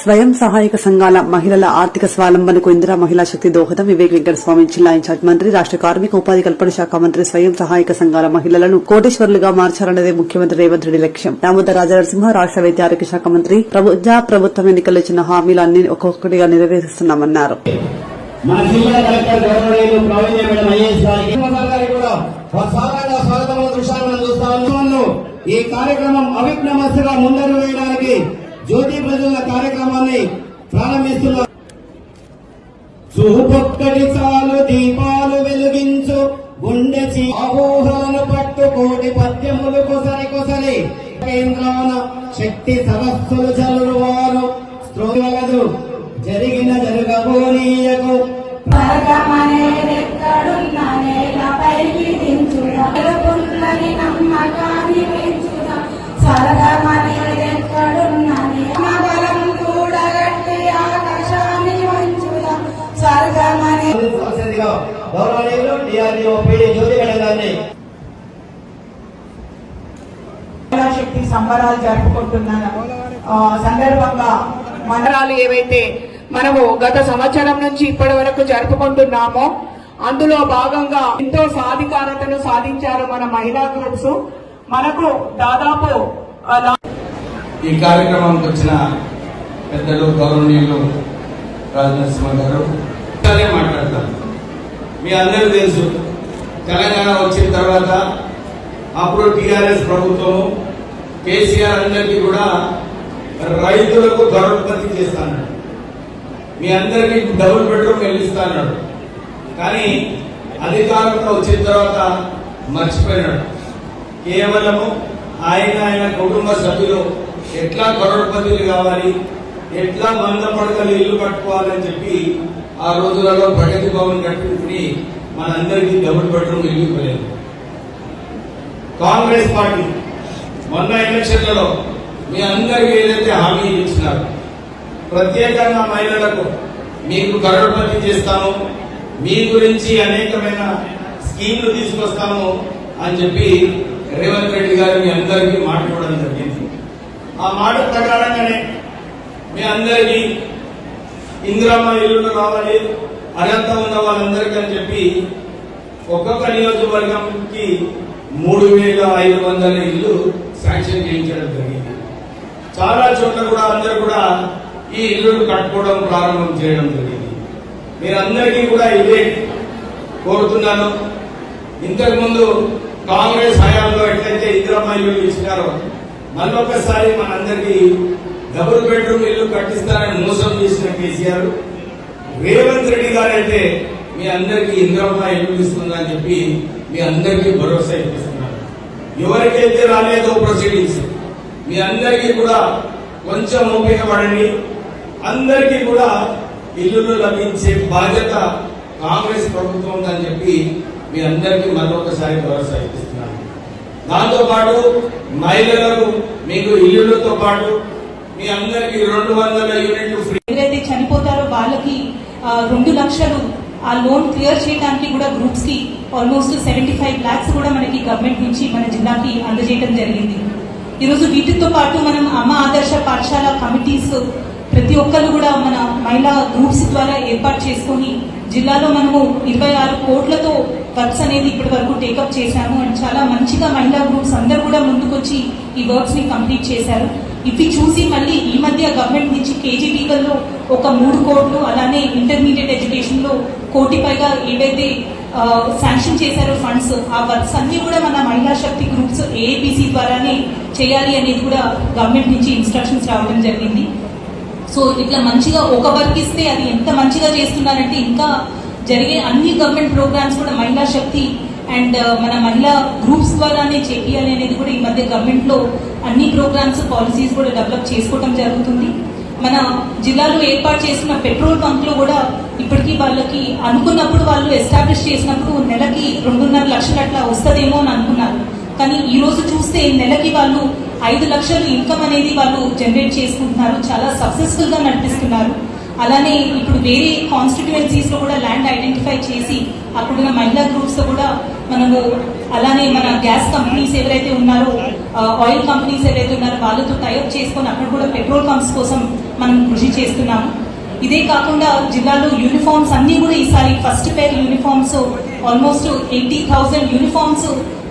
స్వయం సహాయక సంఘాల మహిళల ఆర్థిక స్వాలంబనకు ఇందిరా మహిళా శక్తి దోహదం వివేక్ వెంకటస్వామి జిల్లా ఇన్ఛార్జ్ మంత్రి రాష్ట కార్మిక ఉపాధి కల్పన శాఖ మంత్రి స్వయం సహాయక సంఘాల మహిళలను కోటేశ్వరులుగా మార్చాలన్నదే ముఖ్యమంత్రి రేవంత్ రెడ్డి లక్ష్యం. దామోదర్ రాజనరసింహ రాష్ట వైద్య ఆరోగ్య శాఖ మంత్రి ప్రజా ప్రభుత్వం ఎన్నికల్లో ఇచ్చిన హామీలన్నీ ఒక్కొక్కటిగా నెరవేరుస్తున్నామన్నారు. ఈ కార్యక్రమం అవిఘ్నమస్సుగా ముందరు వేయడానికి జ్యోతి ప్రజల కార్యక్రమాన్ని ప్రారంభిస్తున్నారు చూపొక్కటి చాలు దీపాలు వెలిగించు గుండె చీ- ఆహోహలను పట్టు కోటి పద్యములు కొసరి కొసరి. కేంద్రాన శక్తి సరస్సులు చలువారు స్త్రోగదు జరిగిన జరగబోనీయకు. స్వర్గమనేదెక్కడున్న నేలపైకి దించుదా నమ్మకాన్ని గౌరవనీయులు డిఆర్డీఓ పీడీ జ్యోతి గారిని. శక్తి సంబరాలు జరుపుకుంటున్న ఆ, సందర్భంగా మండలాలు ఏవైతే మనము గత సంవత్సరం నుంచి ఇప్పటి వరకు జరుపుకుంటున్నామో అందులో భాగంగా ఎంతో సాధికారతను సాధించారు మన మహిళా గ్రూప్స్. మనకు దాదాపు ఈ కార్యక్రమానికి వచ్చిన పెద్దలు గౌరవనీయులు రాజనరసింహ గారు. మాట్లాడతారు మీ అందరికీ తెలుసు. తెలంగాణ వచ్చిన తర్వాత అప్పుడు టీఆర్ఎస్ ప్రభుత్వం కేసీఆర్ అందరికీ కూడా రైతులకు ధరోత్పత్తి చేస్తాను మీ అందరికీ డబుల్ బెడ్రూమ్ వెళ్ళిస్తాడు కానీ అధికారంలో వచ్చిన తర్వాత మర్చిపోయినాడు. కేవలము ఆయన ఆయన కుటుంబ సభ్యులు ఎట్లా కరోడ్పతులు కావాలి ఎట్లా మంద పడకలు ఇల్లు కట్టుకోవాలని చెప్పి ఆ రోజులలో ప్రగతి భవన్ కట్టుకుని మనందరికీ డబుల్ బెడ్రూమ్ ఇల్లు ఇవ్వలేదు కాంగ్రెస్ పార్టీ మొన్న ఎలక్షన్లలో మీ అందరికీ ఏదైతే హామీ ఇచ్చినారు ప్రత్యేకంగా మహిళలకు మీకు కరోడ్పతి చేస్తాను మీ గురించి అనేకమైన స్కీమ్లు తీసుకొస్తాము అని చెప్పి రేవంత్ రెడ్డి గారు మీ అందరికీ మాట ఇవ్వడం జరిగింది. ఆ మాట ప్రకారంగానే మీ అందరికీ ఇందిరమ్మ ఇల్లులు కావాలి అర్హత ఉన్న వాళ్ళందరికీ అని చెప్పి ఒక్కొక్క నియోజకవర్గంకి మూడు వేల ఐదు వందల ఇల్లు శాంక్షన్ చేయించడం జరిగింది. చాలా చోట్ల కూడా అందరూ కూడా ఈ ఇల్లును కట్టుకోవడం ప్రారంభం చేయడం జరిగింది. మీరందరికీ కూడా ఇదే కోరుతున్నాను. ఇంతకుముందు కాంగ్రెస్ హయాంలో ఎట్లయితే ఇందిరమ్మ ఇల్లు ఇచ్చినారో మళ్ళొకసారి మనందరికీ డబుల్ బెడ్రూమ్ ఇల్లు కట్టిస్తారని మోసం చేసిన కేసీఆర్. రేవంత్ రెడ్డి గారైతే మీ అందరికీ ఇంద్రమ్మ ఇల్లు ఇస్తుందని చెప్పి మీ అందరికీ భరోసా ఇప్పిస్తున్నారు. ఎవరికైతే రాలేదో ప్రొసీడింగ్స్. మీ అందరికీ కూడా కొంచెం ఓపిక పడండి. అందరికీ కూడా ఇల్లులు లభించే బాధ్యత కాంగ్రెస్ ప్రభుత్వం ఉందని చెప్పి మీ అందరికీ మరొకసారి భరోసా ఇప్పిస్తున్నాను. దాంతో పాటు మహిళలకు మీకు ఇల్లులతో పాటు మీ అందరికి రెండు వందల యూనిట్లు ఫ్రీ. ఎవరైతే చనిపోతారో వాళ్ళకి రెండు లక్షలు ఆ లోన్ క్లియర్ చేయడానికి కూడా గ్రూప్స్కి ఆల్మోస్ట్ సెవెంటీ ఫైవ్ లాక్స్ కూడా మనకి గవర్నమెంట్ నుంచి మన జిల్లాకి అందజేయడం జరిగింది. ఈరోజు వీటితో పాటు మనం అమ్మ ఆదర్శ పాఠశాల కమిటీస్ ప్రతి ఒక్కరు కూడా మన మహిళా గ్రూప్స్ ద్వారా ఏర్పాటు చేసుకొని జిల్లాలో మనము ఇరవై ఆరు కోట్లతో వర్క్స్ అనేది ఇప్పటి వరకు టేకప్ చేశాము. అండ్ చాలా మంచిగా మహిళా గ్రూప్స్ అందరూ కూడా ముందుకొచ్చి ఈ వర్క్స్ని కంప్లీట్ చేశారు. ఇవి చూసి మళ్ళీ ఈ మధ్య గవర్నమెంట్ నుంచి కేజీటీలలో ఒక మూడు కోట్లు అలానే ఇంటర్మీడియట్ ఎడ్యుకేషన్లో కోటి పైగా ఏవైతే శాంక్షన్ చేశారో ఫండ్స్ ఆ వర్క్స్ అన్ని కూడా మన మహిళా శక్తి గ్రూప్స్ ఏఏపీసీ ద్వారానే చేయాలి అనేది కూడా గవర్నమెంట్ నుంచి ఇన్స్ట్రక్షన్స్ రావడం జరిగింది. సో ఇట్లా మంచిగా ఒక వర్క్ ఇస్తే అది ఎంత మంచిగా చేస్తున్నారంటే ఇంకా జరిగే అన్ని గవర్నమెంట్ ప్రోగ్రామ్స్ కూడా మహిళా శక్తి అండ్ uh, మన మహిళా గ్రూప్స్ ద్వారానే చేయాలి అనేది కూడా ఈ మధ్య గవర్నమెంట్లో అన్ని ప్రోగ్రామ్స్ పాలసీస్ కూడా డెవలప్ చేసుకోవటం జరుగుతుంది. మన జిల్లాలో ఏర్పాటు చేసిన పెట్రోల్ బంక్లో కూడా ఇప్పటికీ వాళ్ళకి అనుకున్నప్పుడు వాళ్ళు ఎస్టాబ్లిష్ చేసినప్పుడు నెలకి రెండున్నర లక్షలు అట్లా వస్తుందేమో అని అనుకున్నారు. కానీ ఈ రోజు చూస్తే నెలకి వాళ్ళు ఐదు లక్షలు ఇన్కమ్ అనేది వాళ్ళు జనరేట్ చేసుకుంటున్నారు. చాలా సక్సెస్ఫుల్గా నడిపిస్తున్నారు. అలానే ఇప్పుడు వేరే కాన్స్టిట్యుయెన్సీస్లో కూడా ల్యాండ్ ఐడెంటిఫై చేసి అక్కడున్న మహిళా గ్రూప్స్ కూడా మనము అలానే మన గ్యాస్ కంపెనీస్ ఎవరైతే ఉన్నారో ఆయిల్ కంపెనీస్ ఎవరైతే ఉన్నారో వాళ్ళతో టైప్ చేసుకొని అక్కడ కూడా పెట్రోల్ పంప్స్ కోసం మనం కృషి చేస్తున్నాము. ఇదే కాకుండా జిల్లాలో యూనిఫామ్స్ అన్ని కూడా ఈసారి first pair uniforms almost eighty thousand uniforms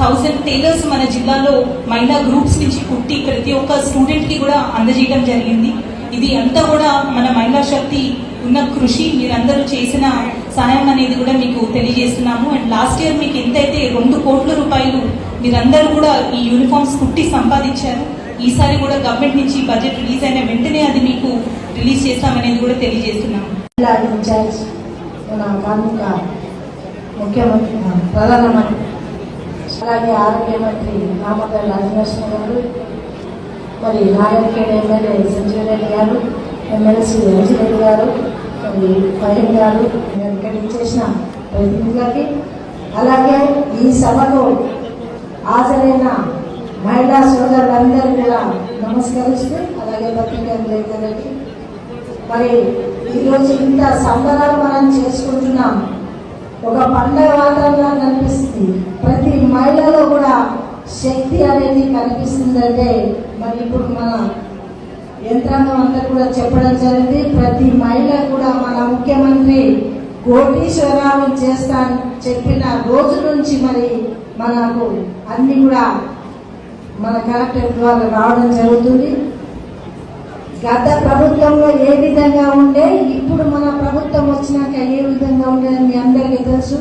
thousand tailors మన జిల్లాలో మహిళా గ్రూప్స్ నుంచి కుట్టి ప్రతి ఒక్క స్టూడెంట్కి కూడా అందజేయడం జరిగింది. ఇది అంతా కూడా మన మహిళా శక్తి ఉన్న కృషి. మీరందరూ చేసిన సహాయం అనేది కూడా మీకు తెలియజేస్తున్నాము. అండ్ లాస్ట్ ఇయర్ మీకు ఎంతైతే రెండు కోట్ల రూపాయలు మీరందరూ కూడా ఈ యూనిఫామ్స్ కుట్టి సంపాదించారు ఈసారి కూడా గవర్నమెంట్ నుంచి బడ్జెట్ రిలీజ్ అయిన వెంటనే అది మీకు రిలీజ్ చేస్తామనేది కూడా తెలియజేస్తున్నాము. ముఖ్యమంత్రి ప్రధానమంత్రి అలాగే ఆరోగ్య మంత్రి నామకల్ రాజనరసింహ గారు మరి నారాయణఖేడ్ ఎమ్మెల్యే సంజీవ్ రెడ్డి గారు ఎమ్మెల్సీ రంజిరెడ్డి గారు మరి పైన్ గారు నేను ఇక్కడ ఇచ్చేసిన ప్రతినిధులకి అలాగే ఈ సభలో హాజరైన మహిళా సోదరులందరూ కూడా నమస్కరిస్తూ అలాగే పత్రికా విలేకరులకి మరి ఈరోజు ఇంత సంబరాలు మనం చేసుకుంటున్నాం. ఒక పండగ వాతావరణం కనిపిస్తుంది. శక్తి అనేది కనిపిస్తుందంటే మరి ఇప్పుడు మన యంత్రాంగం అంతా కూడా చెప్పడం జరిగింది. ప్రతి మహిళ కూడా మన ముఖ్యమంత్రి కోటీశ్వరరావు చేస్తా చెప్పిన రోజు నుంచి మరి మనకు అన్ని కూడా మన కలెక్టర్ ద్వారా రావడం జరుగుతుంది. గత ప్రభుత్వంలో ఏ విధంగా ఉండే ఇప్పుడు మన ప్రభుత్వం వచ్చినాక ఏ విధంగా ఉండేది మీ అందరికీ తెలుసు.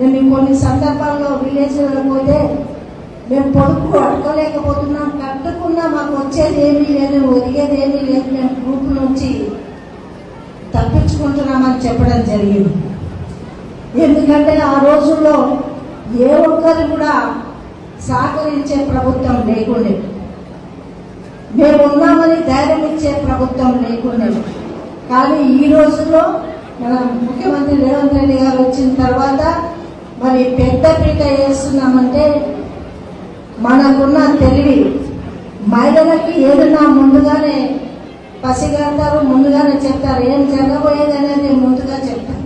నేను కొన్ని సందర్భాల్లో విలేజ్లలో పోతే మేము పొడుపు అట్టుకోలేకపోతున్నాం కట్టకుండా మాకు వచ్చేది ఏమీ లేదు ఒరిగేది ఏమీ లేదు. మేము గ్రూప్ నుంచి తప్పించుకుంటున్నామని చెప్పడం జరిగింది. ఎందుకంటే ఆ రోజుల్లో ఏ ఒక్కరు కూడా సహకరించే ప్రభుత్వం లేకుండే. మేము ఉన్నామని ధైర్యం ఇచ్చే ప్రభుత్వం లేకుండే. కానీ ఈ రోజుల్లో మన ముఖ్యమంత్రి రేవంత్ రెడ్డి గారు వచ్చిన తర్వాత మరి పెద్ద పీట వేస్తున్నామంటే మనకున్న తెలివి. మహిళలకి ఏదన్నా ముందుగానే పసిగడతారు ముందుగానే చెప్తారు. ఏం జరగబోయేది అనేది ముందుగా చెప్తారు.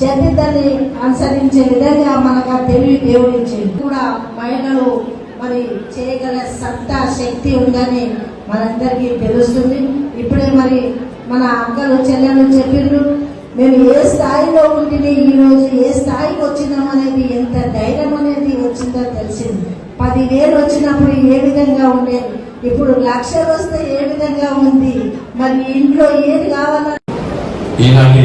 చెప్పి దాన్ని అనుసరించే విధంగా మనకు ఆ తెలివి దేవుడిచ్చింది. కూడా మహిళలు మరి చేయగల సత్తా శక్తి ఉందని మనందరికీ తెలుస్తుంది. ఇప్పుడే మరి మన అక్కలు చెల్లెలు చెప్పిండ్రు మేము ఏ స్థాయిలో ఉంటుంది ఈరోజు ఏ స్థాయికి వచ్చినాం? అనేది ఎంత ధైర్యం అనేది వేలు వచ్చినప్పుడు ఏ విధంగా ఉండేది? ఇప్పుడు లక్షలు వస్తే ఏ విధంగా ఉంది? మరి ఇంట్లో ఏది కావాలని ఈనాటి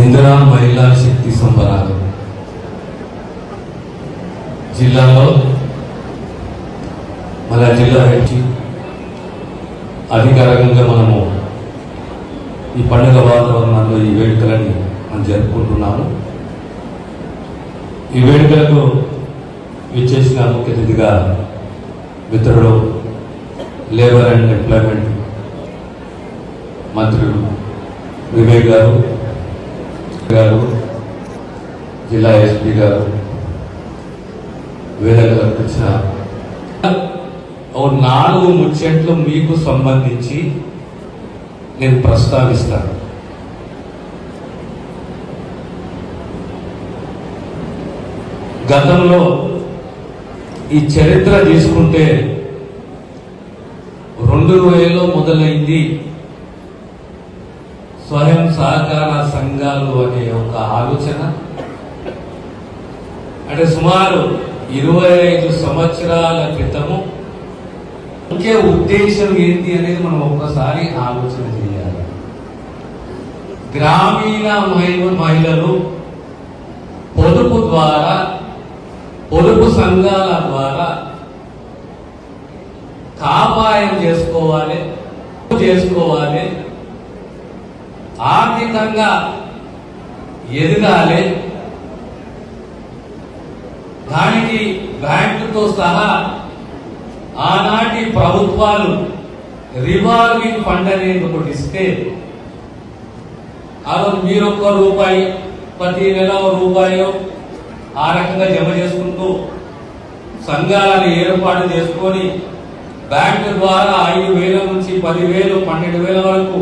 ఇందిరా మహిళా శక్తి సంబరాలు. జిల్లాలో మన జిల్లా నుంచి అధికారికంగా మనము ఈ పండుగ వాతావరణంలో ఈ వేడుకలని మనం జరుపుకుంటున్నాము. ఈ వేడుకలకు విచ్చేసిన ముఖ్య అతిథిగా మిత్రుడు లేబర్ అండ్ ఎంప్లాయ్మెంట్ మంత్రులు వివేక్ గారు గారు జిల్లా ఎస్పీ గారు వేదక వచ్చిన ఓ నాలుగు ముచ్చట్లు మీకు సంబంధించి నేను ప్రస్తావిస్తాను. గతంలో ఈ చరిత్ర తీసుకుంటే రెండు వేలలో మొదలైంది స్వయం సహకార సంఘాలు అనే ఒక ఆలోచన. అంటే సుమారు ఇరవై ఐదు సంవత్సరాల క్రితము ముఖ్య ఉద్దేశం ఏంటి అనేది మనం ఒక్కసారి ఆలోచన చేయాలి. గ్రామీణ మహిళ మహిళలు పొదుపు ద్వారా పొదుపు సంఘాల ద్వారా కాపాయం చేసుకోవాలి చేసుకోవాలి ఆర్థికంగా ఎదగాలి. దానికి బ్యాంకుతో సహా ఆనాటి ప్రభుత్వాలు రివాల్వింగ్ ఫండ్ అనేది ఒకటి ఇస్తే ఆ మీరు ఒక్క రూపాయి ప్రతి నెల రూపాయో ఆ రకంగా జమ చేసుకుంటూ సంఘాలను ఏర్పాటు చేసుకొని బ్యాంకు ద్వారా ఐదు వేల నుంచి పదివేలు పన్నెండు వేల వరకు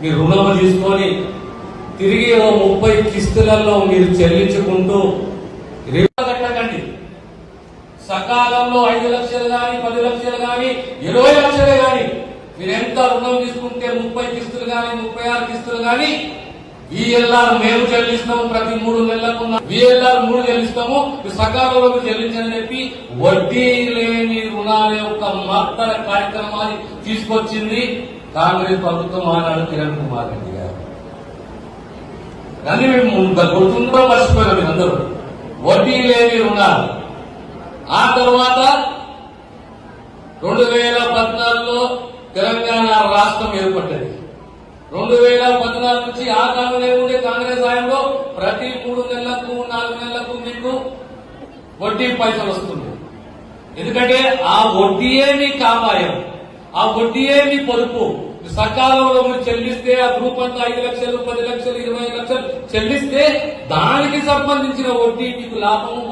మీరు రుణము తీసుకొని తిరిగి ఓ ముప్పై కిస్తులలో మీరు చెల్లించుకుంటూ రివా కట్టకండి. సకాలంలో ఐదు లక్షలు కానీ పది లక్షలు కానీ ఇరవై లక్షలు కానీ మీరు ఎంత రుణం తీసుకుంటే ముప్పై కిస్తులు కానీ ముప్పై ఆరు కిస్తులు కానీ విఎల్ఆర్ మేము చెల్లిస్తాము ప్రతి మూడు నెలలకు విఎల్ఆర్ మూడు చెల్లిస్తాము సకాలంలో చెల్లించని చెప్పి వడ్డీ లేని రుణాల యొక్క మత్తర కార్యక్రమాన్ని తీసుకొచ్చింది కాంగ్రెస్ ప్రభుత్వం ఆనాడు కిరణ్ కుమార్ రెడ్డి గారు. కానీ మేము గుర్తుందో మర్చిపోయారు అందరూ. వడ్డీ లేని రుణాలు. ఆ తర్వాత రెండు వేల పద్నాలుగులో తెలంగాణ రాష్ట్రం ఏర్పడ్డది. రెండు వేల పద్నాలుగు నుంచి ఆ కాలంలో ఉండే కాంగ్రెస్ హయాంలో ప్రతి మూడు నెలలకు నాలుగు నెలలకు మీకు వడ్డీ పైసలు వస్తుంది ఎందుకంటే ఆ వడ్డీయే మీ కాపాయం ఆ వడ్డీయే మీ పొదుపు. సకాలంలో మీరు చెల్లిస్తే ఆ గ్రూప్ అంతా ఐదు లక్షలు పది లక్షలు ఇరవై లక్షలు చెల్లిస్తే దానికి సంబంధించిన వడ్డీ మీకు లాభము